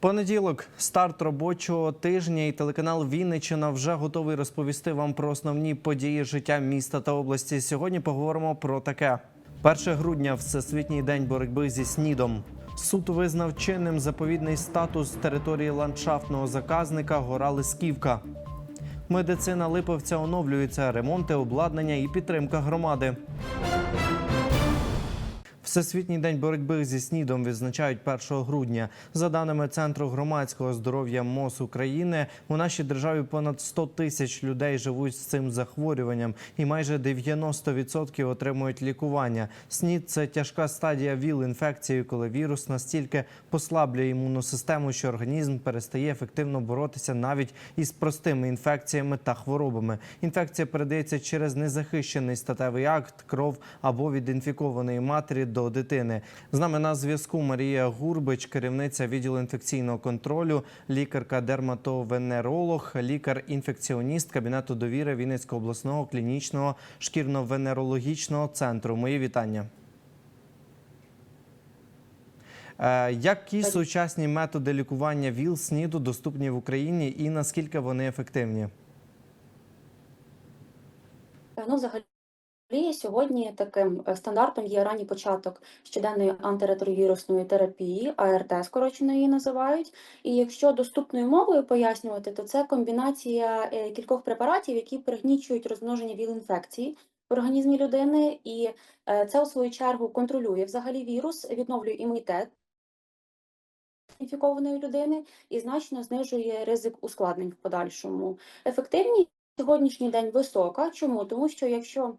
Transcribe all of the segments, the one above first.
Понеділок, старт робочого тижня, і телеканал Вінниччина вже готовий розповісти вам про основні події життя міста та області. Сьогодні поговоримо про таке: 1 грудня всесвітній день боротьби зі снідом. Суд визнав чинним заповідний статус території ландшафтного заказника Гора Лисківка. Медицина Липовця оновлюється, ремонти, обладнання і підтримка громади. Всесвітній день боротьби зі снідом відзначають 1 грудня. За даними Центру громадського здоров'я МОЗ України, у нашій державі понад 100 тисяч людей живуть з цим захворюванням, і майже 90% отримують лікування. СНІД – це тяжка стадія ВІЛ-інфекції, коли вірус настільки послаблює імунну систему, що організм перестає ефективно боротися навіть із простими інфекціями та хворобами. Інфекція передається через незахищений статевий акт, кров або від інфікованої матері до дитини. З нами на зв'язку Марія Гурбич, керівниця відділу інфекційного контролю, лікарка-дерматовенеролог, лікар-інфекціоніст кабінету довіри Вінницького обласного клінічного шкірно-венерологічного центру. Мої вітання. Е, Які сучасні методи лікування ВІЛ СНІДу доступні в Україні і наскільки вони ефективні? Ну, взагалі, сьогодні таким е, стандартом є ранній початок щоденної антиретровірусної терапії, АРТ скорочено її називають. І якщо доступною мовою пояснювати, то це комбінація е, кількох препаратів, які пригнічують розмноження ВІЛ-інфекції в організмі людини, і е, це у свою чергу контролює взагалі вірус, відновлює імунітет інфікованої людини і значно знижує ризик ускладнень в подальшому. Ефективність сьогоднішній день висока. Чому? Тому що якщо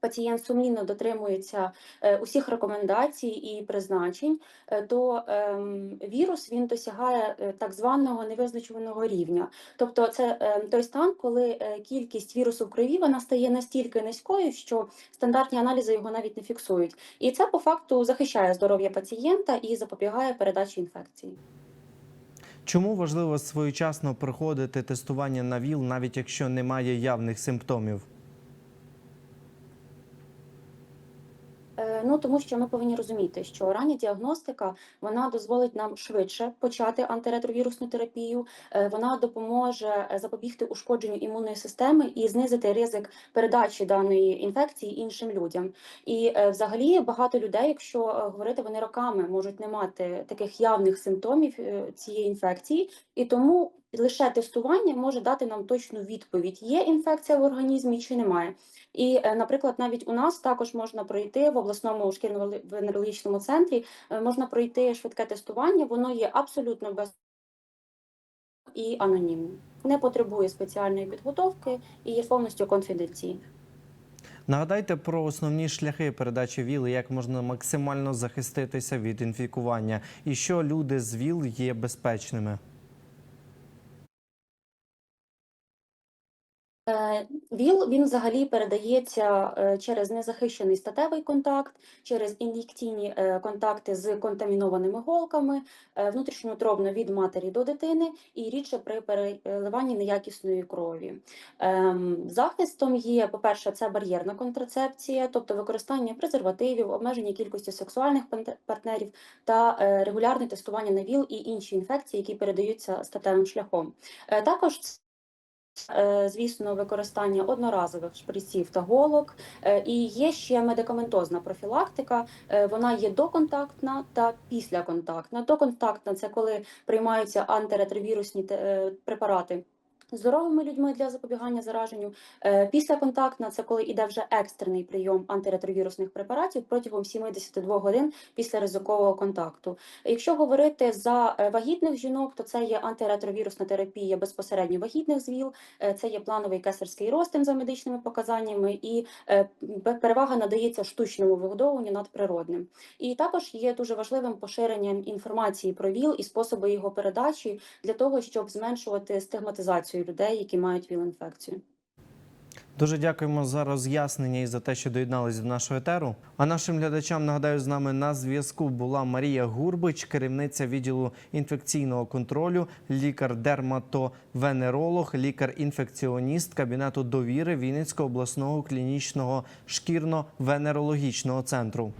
пацієнт сумлінно дотримується е, усіх рекомендацій і призначень, е, то ем, вірус він досягає е, так званого невизначуваного рівня. Тобто це той стан, коли кількість вірусу в крові вона стає настільки низькою, що стандартні аналізи його навіть не фіксують. І це по факту захищає здоров'я пацієнта і запобігає передачі інфекції. Чому важливо своєчасно проходити тестування на ВІЛ, навіть якщо немає явних симптомів? Е, Ну тому що ми повинні розуміти, що рання діагностика вона дозволить нам швидше почати антиретровірусну терапію. е, Вона допоможе е, запобігти ушкодженню імунної системи і знизити ризик передачі даної інфекції іншим людям. І е, взагалі багато людей, якщо говорити, вони роками можуть не мати таких явних симптомів цієї інфекції, і тому лише тестування може дати нам точну відповідь: є інфекція в організмі чи немає. І, е, наприклад, навіть у нас також можна пройти в обласному шкірно-венерологічному центрі, е, можна пройти швидке тестування, воно є абсолютно без і анонімним. Не потребує спеціальної підготовки і є повністю конфіденційним. Нагадайте про основні шляхи передачі ВІЛ, як можна максимально захиститися від інфікування, і що люди з ВІЛ є безпечними. ВІЛ він взагалі передається е, через незахищений статевий контакт, через ін'єкційні е, контакти з контамінованими голками, е, внутрішньоутробно від матері до дитини і рідше при переливанні неякісної крові. Ем, Захистом є, по-перше, це бар'єрна контрацепція, тобто використання презервативів, обмеження кількості сексуальних партнерів та регулярне тестування на ВІЛ і інші інфекції, які передаються статевим шляхом. Також звісно, використання одноразових шприців та голок. Е, І є ще медикаментозна профілактика. Е, Вона є доконтактна та післяконтактна. Доконтактна це коли приймаються антиретровірусні е, препарати. Здоровими людьми для запобігання зараженню. Е, Післяконтактна це коли йде вже екстрений прийом антиретровірусних препаратів протягом 72 годин після ризикового контакту. Якщо говорити за е, вагітних жінок, то це є антиретровірусна терапія безпосередньо вагітних звіл, е, це є плановий кесарський розтин за медичними показаннями, і перевага надається штучному вигодовуванню над природним. І також є дуже важливим поширенням інформації про ВІЛ і способи його передачі для того, щоб зменшувати стигматизацію людей, які мають ВІЛ-інфекцію. Дуже дякуємо за роз'яснення і за те, що доєднались до нашого етеру. А нашим глядачам нагадаю, з нами на зв'язку була Марія Гурбич, керівниця відділу інфекційного контролю, лікар-дерматовенеролог, лікар-інфекціоніст кабінету довіри Вінницького обласного клінічного шкірно-венерологічного центру.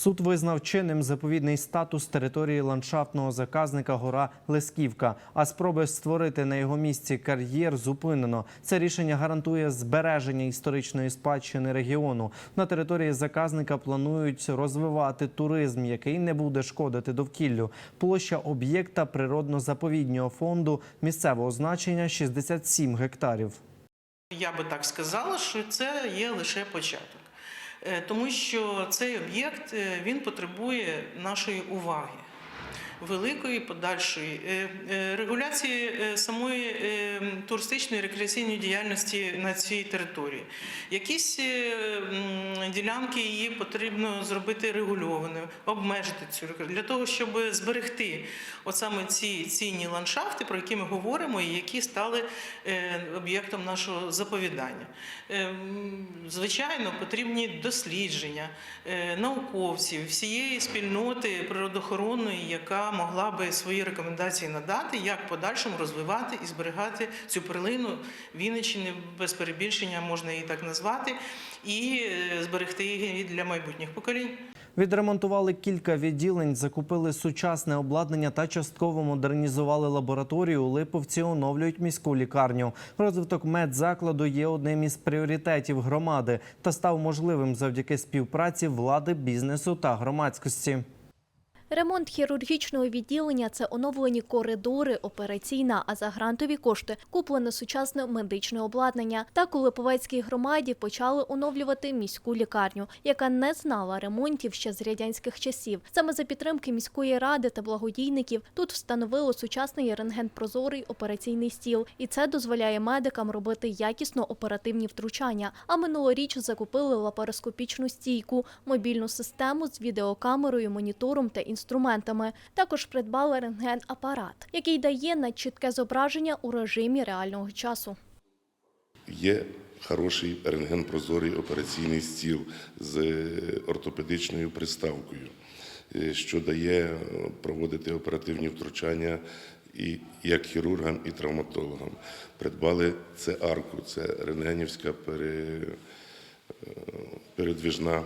Суд визнав чинним заповідний статус території ландшафтного заказника гора Лесківка, а спроби створити на його місці кар'єр зупинено. Це рішення гарантує збереження історичної спадщини регіону. На території заказника планують розвивати туризм, який не буде шкодити довкіллю. Площа об'єкта природно-заповіднього фонду місцевого значення 67 гектарів. Я би так сказала, що це є лише початок. Е, Тому що цей об'єкт е, він потребує нашої уваги, великої подальшої Е, е, регуляції е, самої туристичної рекреаційної діяльності на цій території. Якісь ділянки її потрібно зробити регульованою, обмежити цю для того, щоб зберегти от саме ці цінні ландшафти, про які ми говоримо, і які стали об'єктом нашого заповідання. Звичайно, потрібні дослідження науковців, всієї спільноти природоохоронної, яка могла би свої рекомендації надати, як подальшому розвивати і зберігати цю перлину Вінниччини без перебільшення, можна її так назвати, і е, зберегти її для майбутніх поколінь. Відремонтували кілька відділень, закупили сучасне обладнання та частково модернізували лабораторію. У Липовці оновлюють міську лікарню. Розвиток медзакладу є одним із пріоритетів громади та став можливим завдяки співпраці влади, бізнесу та громадськості. Ремонт хірургічного відділення це оновлені коридори, операційна, а за грантові кошти куплене сучасне медичне обладнання. Так у Липовецькій громаді почали оновлювати міську лікарню, яка не знала ремонтів ще з радянських часів. Саме за підтримки міської ради та благодійників тут встановили сучасний рентген-прозорий операційний стіл, і це дозволяє медикам робити якісно оперативні втручання. А минулоріч закупили лапароскопічну стійку, мобільну систему з відеокамерою, монітором та інструментами. Також придбали рентген-апарат, який дає надчітке зображення у режимі реального часу. Є хороший рентген-прозорий операційний стіл з ортопедичною приставкою, е, що дає е, проводити оперативні втручання і як хірургам, і травматологам. Придбали це арку, це рентгенівська пере, е, передвіжна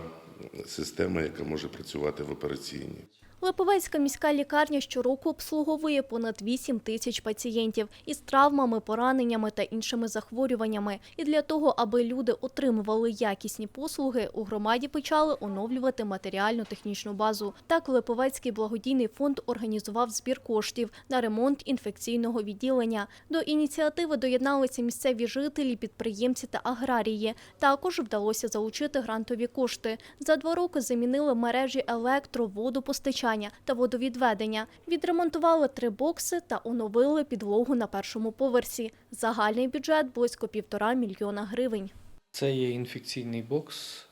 система, яка може працювати в операційній. Липовецька міська лікарня щороку обслуговує понад 8 тисяч пацієнтів із травмами, пораненнями та іншими захворюваннями. І для того, аби люди отримували якісні послуги, у громаді почали оновлювати матеріально-технічну базу. Так, Липовецький благодійний фонд організував збір коштів на ремонт інфекційного відділення. До ініціативи доєдналися місцеві жителі, підприємці та аграрії. Також вдалося залучити грантові кошти. За два роки замінили мережі електро, водопостачання та водовідведення. Відремонтували три бокси та оновили підлогу на першому поверсі. Загальний бюджет близько півтора мільйона гривень. Це є інфекційний бокс.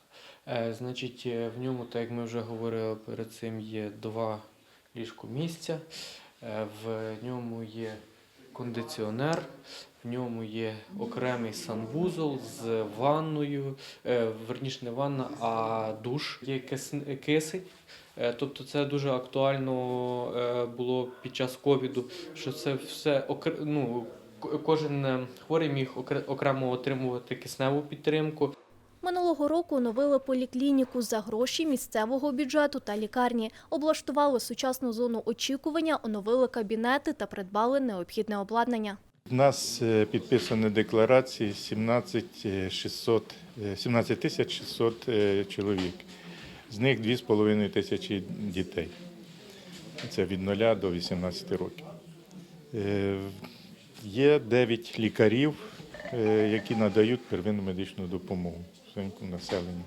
Е, Значить, е, в ньому, так як ми вже говорили перед цим, є два ліжко місця. Е, В ньому є кондиціонер, в ньому є окремий санвузол з ванною, е, верніше не ванна, а душ. Є кисень. Е, Тобто це дуже актуально е, було під час ковіду, що це все ну, кожен хворий міг окремо отримувати кисневу підтримку. Минулого року оновили поліклініку за гроші місцевого бюджету та лікарні, облаштували сучасну зону очікування, оновили кабінети та придбали необхідне обладнання. Нас е, підписані декларації 17 е, 600, е, 17 600 е, чоловік. З них 2,5 тисячі дітей. Це від 0 до 18 років. Е, Є 9 лікарів, е, які надають первинну медичну допомогу населенню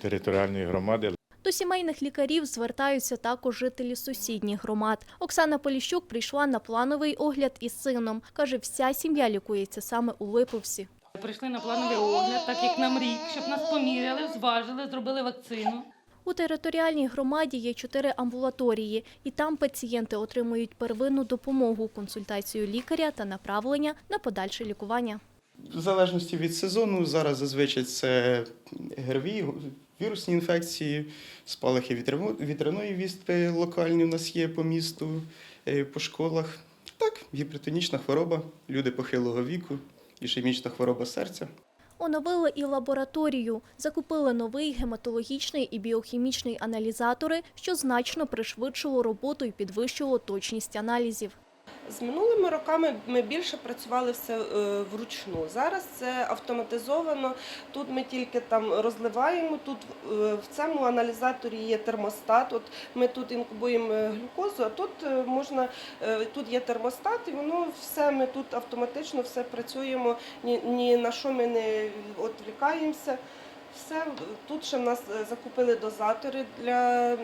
територіальної громади. До сімейних лікарів звертаються також жителі сусідніх громад. Оксана Поліщук прийшла на плановий огляд із сином. Каже, вся сім'я лікується саме у Липовсі. Прийшли на плановий огляд, так як нам рік, щоб нас поміряли, зважили, зробили вакцину. У територіальній громаді є чотири амбулаторії, і там пацієнти отримують первинну допомогу, консультацію лікаря та направлення на подальше лікування. В залежності від сезону, зараз зазвичай це ГРВІ, вірусні інфекції, спалахи вітряно- вітряної вістки локальні у нас є по місту, е, по школах. Так, гіпертонічна хвороба, люди похилого віку, ішемічна хвороба серця. Оновили і лабораторію, закупили новий гематологічний і біохімічний аналізатори, що значно пришвидшило роботу і підвищило точність аналізів. З минулими роками ми більше працювали все е, вручну. Зараз це автоматизовано. Тут ми тільки там розливаємо. Тут е, в цьому аналізаторі є термостат. От ми тут інкубуємо е, глюкозу, а тут можна тут є термостат, і воно все ми тут автоматично все працюємо. Ні, ні на що ми не відвлікаємося. Все тут ще в нас закупили дозатори для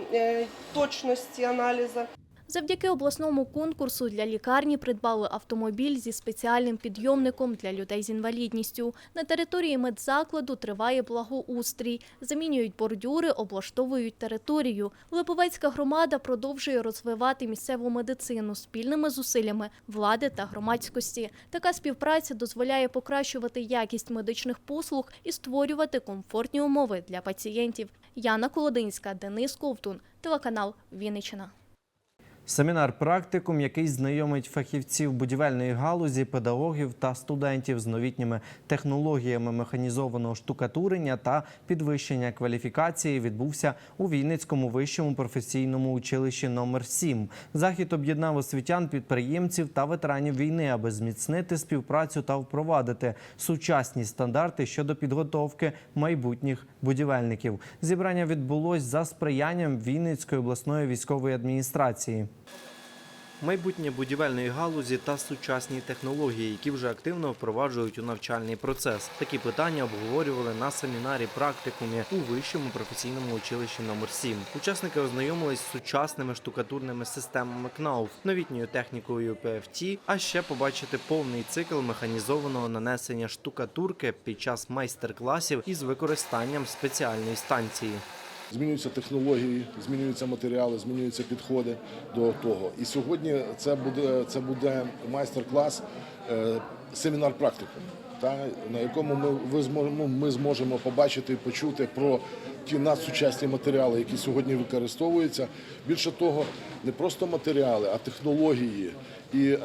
точності аналізу. Завдяки обласному конкурсу для лікарні придбали автомобіль зі спеціальним підйомником для людей з інвалідністю. На території медзакладу триває благоустрій. Замінюють бордюри, облаштовують територію. Липовецька громада продовжує розвивати місцеву медицину спільними зусиллями влади та громадськості. Така співпраця дозволяє покращувати якість медичних послуг і створювати комфортні умови для пацієнтів. Яна Колодинська, Денис Ковтун, телеканал Вінниччина. Семінар практикум, який знайомить фахівців будівельної галузі, педагогів та студентів з новітніми технологіями механізованого штукатурення та підвищення кваліфікації, відбувся у Вінницькому вищому професійному училищі номер 7 Захід об'єднав освітян, підприємців та ветеранів війни, аби зміцнити співпрацю та впровадити сучасні стандарти щодо підготовки майбутніх будівельників. Зібрання відбулось за сприянням Вінницької обласної військової адміністрації. Майбутнє будівельної галузі та сучасні технології, які вже активно впроваджують у навчальний процес. Такі питання обговорювали на семінарі практикумі у вищому професійному училищі номер 7 Учасники ознайомились з сучасними штукатурними системами КНАУФ, новітньою технікою PFT, а ще побачити повний цикл механізованого нанесення штукатурки під час майстер-класів із використанням спеціальної станції. Змінюються технології, змінюються матеріали, змінюються підходи до того. І сьогодні це буде це буде майстер-клас, е, семінар практику, на якому ми ви зможемо ми зможемо побачити і почути про ті надсучасні матеріали, які сьогодні використовуються. Більше того, не просто матеріали, а технології. І е,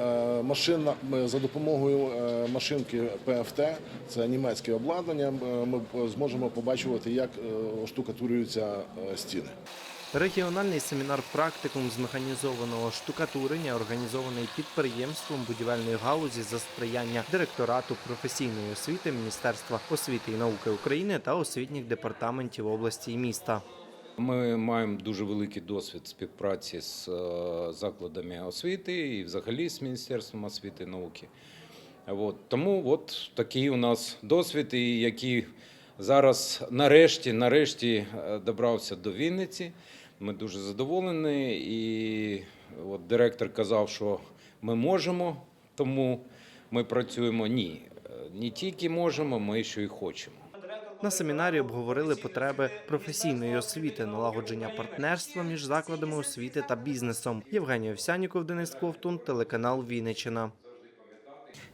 машина ми за допомогою е, машинки ПФТ, це німецьке обладнання. е, Ми зможемо побачувати, як е, штукатурюються е, стіни. Регіональний семінар практикум з механізованого штукатурення, організований підприємством будівельної галузі за сприяння директорату професійної освіти Міністерства освіти і науки України та освітніх департаментів області і міста. Ми маємо дуже великий досвід співпраці з е, закладами освіти і взагалі з Міністерством освіти і науки. От. Тому от такий у нас досвід, і який зараз нарешті, нарешті е, добрався до Вінниці. Ми дуже задоволені. І от директор казав, що ми можемо, тому ми працюємо. Ні, е, не тільки можемо, ми ще й хочемо. На семінарі обговорили потреби професійної освіти, налагодження партнерства між закладами освіти та бізнесом. Євгеній Овсяніков, Денис Ковтун, телеканал Вінниччина.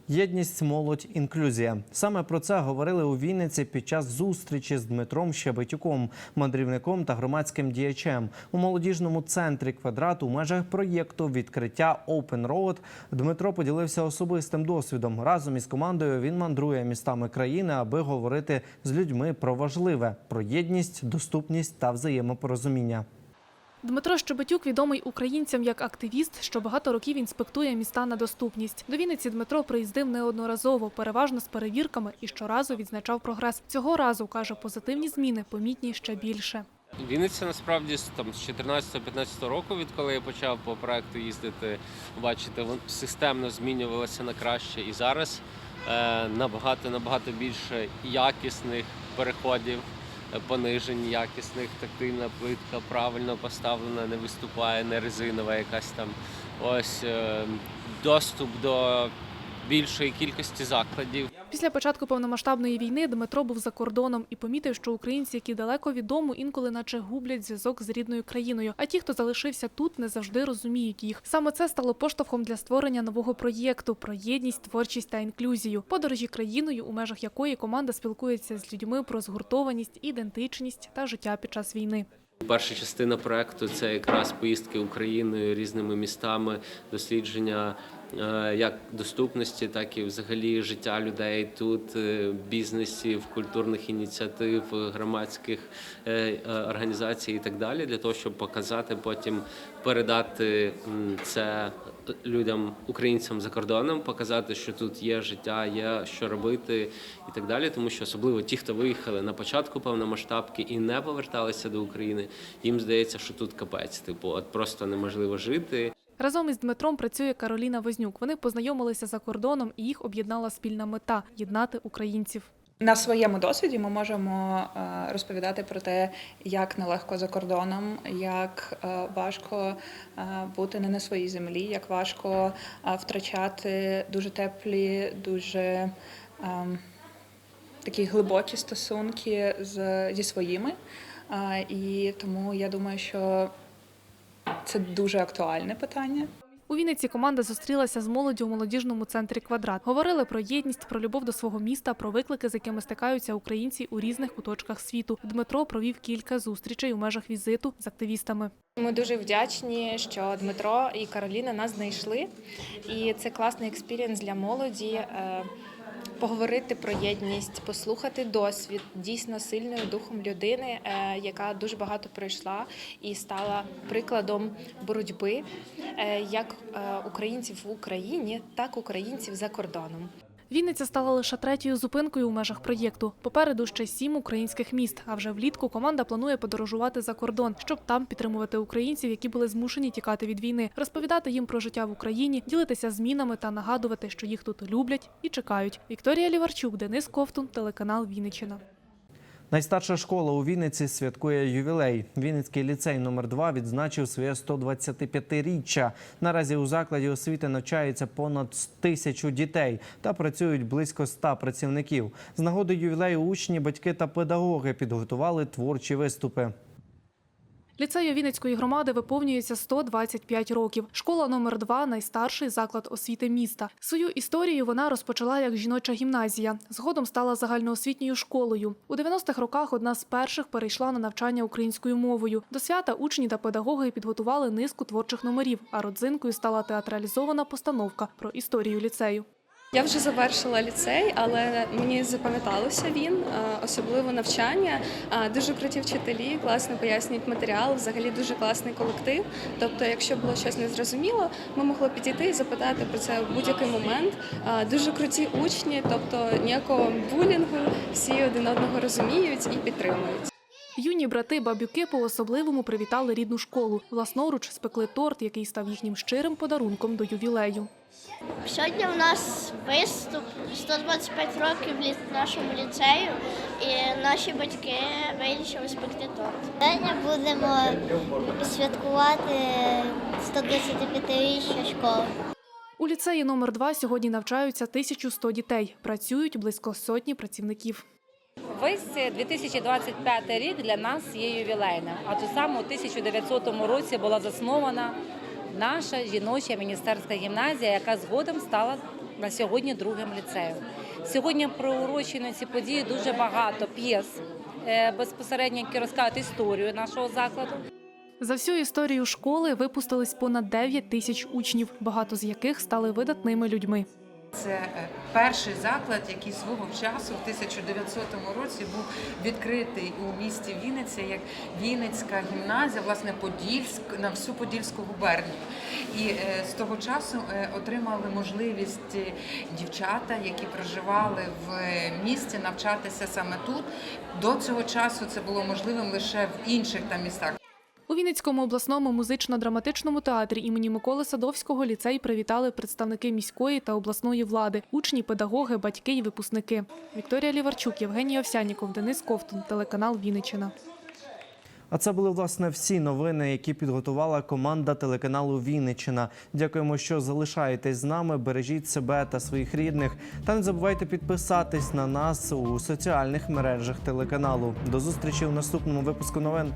Єдність, молодь, інклюзія. Саме про це говорили у Вінниці під час зустрічі з Дмитром Щебетюком, мандрівником та громадським діячем. У молодіжному центрі квадрат у межах проєкту відкриття Open Road Дмитро поділився особистим досвідом. Разом із командою він мандрує містами країни, аби говорити з людьми про важливе про єдність, доступність та взаємопорозуміння. Дмитро Щебетюк відомий українцям як активіст, що багато років інспектує міста на доступність. До Вінниці Дмитро приїздив неодноразово, переважно з перевірками, і щоразу відзначав прогрес. Цього разу каже, позитивні зміни помітні ще більше. Вінниця насправді там з 14-15 року, відколи я почав по проекту їздити, бачите, вон системно змінювалося на краще. І зараз е, набагато набагато більше якісних переходів, понижень якісних, тактильна плитка правильно поставлена, не виступає, не резинова якась там. Ось е, доступ до більшої кількості закладів. Після початку повномасштабної війни Дмитро був за кордоном і помітив, що українці, які далеко від дому, інколи наче гублять зв'язок з рідною країною. А ті, хто залишився тут, не завжди розуміють їх. Саме це стало поштовхом для створення нового проєкту про єдність, творчість та інклюзію, подорожі країною, у межах якої команда спілкується з людьми про згуртованість, ідентичність та життя під час війни. Перша частина проекту це якраз поїздки Україною різними містами, дослідження як доступності, так і взагалі життя людей тут, е, бізнесів, культурних ініціатив, громадських е, е, організацій і так далі, для того, щоб показати потім передати це людям, українцям за кордоном, показати, що тут є життя, є що робити і так далі. Тому що особливо ті, хто виїхали на початку повномасштабки і не поверталися до України, їм здається, що тут капець, типу, от просто неможливо жити. Разом із Дмитром працює Кароліна Вознюк. Вони познайомилися за кордоном і їх об'єднала спільна мета єднати українців. На своєму досвіді ми можемо е, розповідати про те, як нелегко за кордоном, як е, важко е, бути не на своїй землі, як важко втрачати дуже теплі, дуже ем, такі глибокі стосунки з, зі своїми. І тому я думаю, що це дуже актуальне питання. У Вінниці команда зустрілася з молоддю у молодіжному центрі Квадрат. Говорили про єдність, про любов до свого міста, про виклики, з якими стикаються українці у різних куточках світу. Дмитро провів кілька зустрічей у межах візиту з активістами. Ми дуже вдячні, що Дмитро і Кароліна нас знайшли. І це класний експірієнс для молоді. Поговорити про єдність, послухати досвід дійсно сильною духом людини, е, яка дуже багато пройшла і стала прикладом боротьби е, як е, українців в Україні, так і українців за кордоном. Вінниця стала лише третьою зупинкою у межах проєкту. Попереду ще сім українських міст. А вже влітку команда планує подорожувати за кордон, щоб там підтримувати українців, які були змушені тікати від війни, розповідати їм про життя в Україні, ділитися змінами та нагадувати, що їх тут люблять і чекають. Вікторія Ліварчук, Денис Ковтун, телеканал Вінниччина. Найстарша школа у Вінниці святкує ювілей. Вінницький ліцей номер 2 відзначив своє 125-річчя. Наразі у закладі освіти навчається понад тисячу дітей та працюють близько ста працівників. З нагоди ювілею учні, батьки та педагоги підготували творчі виступи. Ліцею Вінницької громади виповнюється 125 років. Школа номер 2 найстарший заклад освіти міста. Свою історію вона розпочала як жіноча гімназія. Згодом стала загальноосвітньою школою. У 90-х роках одна з перших перейшла на навчання українською мовою. До свята учні та педагоги підготували низку творчих номерів, а родзинкою стала театралізована постановка про історію ліцею. Я вже завершила ліцей, але мені запам'яталося він, е, особливо навчання. Е, Дуже круті вчителі, класно пояснюють матеріал, взагалі дуже класний колектив. Тобто, якщо було щось незрозуміло, ми могли підійти і запитати про це в будь-який момент. Е, Дуже круті учні, тобто ніякого булінгу, всі один одного розуміють і підтримують. Юні брати бабюки по-особливому привітали рідну школу. Власноруч спекли торт, який став їхнім щирим подарунком до ювілею. Сьогодні у нас виступ 125 років нашому ліцею, і наші батьки вирішили спекти торт. Сьогодні будемо святкувати 125-річчя школи. У ліцеї номер 2 сьогодні навчаються 1100 дітей. Працюють близько сотні працівників. Весь 2025 рік для нас є ювілейним. Адже саме у 1900 році була заснована наша жіноча міністерська гімназія, яка згодом стала на сьогодні другим ліцеєм. Сьогодні приурочено ці події дуже багато п'єс е, безпосередньо, які розказують історію нашого закладу. За всю історію школи випустились понад 9 тисяч учнів, багато з яких стали видатними людьми. Це е, перший заклад, який свого часу в 1900 році був відкритий у місті Вінниця як Вінницька гімназія, власне, Подільськ на всю Подільську губернію. І е, з того часу е, отримали можливість дівчата, які проживали в місті, навчатися саме тут. До цього часу це було можливим лише в інших там містах. У Вінницькому обласному музично-драматичному театрі імені Миколи Садовського ліцей привітали представники міської та обласної влади, учні, педагоги, батьки і випускники. Вікторія Ліварчук, Євгеній Овсяніков, Денис Ковтун, телеканал Вінниччина. А це були власне всі новини, які підготувала команда телеканалу Вінниччина. Дякуємо, що залишаєтесь з нами. Бережіть себе та своїх рідних. Та не забувайте підписатись на нас у соціальних мережах телеканалу. До зустрічі у наступному випуску новин.